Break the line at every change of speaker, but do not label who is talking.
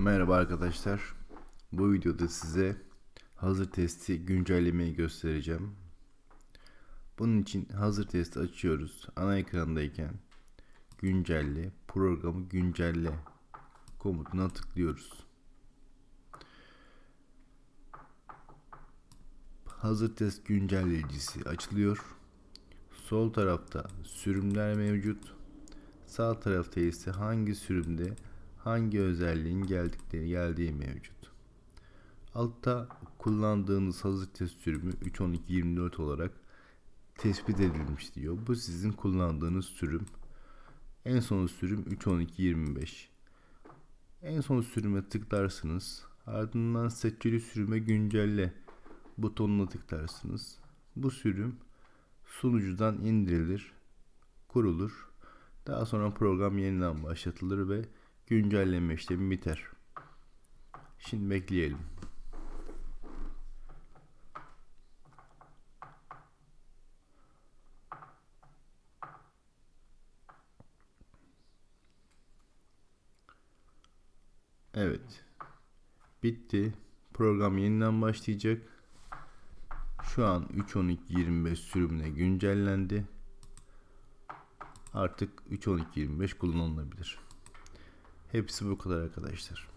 Merhaba arkadaşlar. Bu videoda size hazır testi güncellemeyi göstereceğim. Bunun için hazır testi açıyoruz. Ana ekrandayken güncelle, programı güncelle komutuna tıklıyoruz. Hazır test güncelleyicisi açılıyor. Sol tarafta sürümler mevcut. Sağ tarafta ise hangi sürümde hangi özelliğin geldikleri geldiği mevcut. Altta kullandığınız hazır test sürümü 3.12.24 olarak tespit edilmiş diyor. Bu sizin kullandığınız sürüm. En son sürüm 3.12.25. En son sürüme tıklarsınız. Ardından seçili sürüme güncelle butonuna tıklarsınız. Bu sürüm sunucudan indirilir, kurulur. Daha sonra program yeniden başlatılır ve güncelleme işlemi biter. Şimdi bekleyelim. Evet. Bitti. Program yeniden başlayacak. Şu an 3.12.25 sürümüne güncellendi. Artık 3.12.25 kullanılabilir. Hepsi bu kadar arkadaşlar.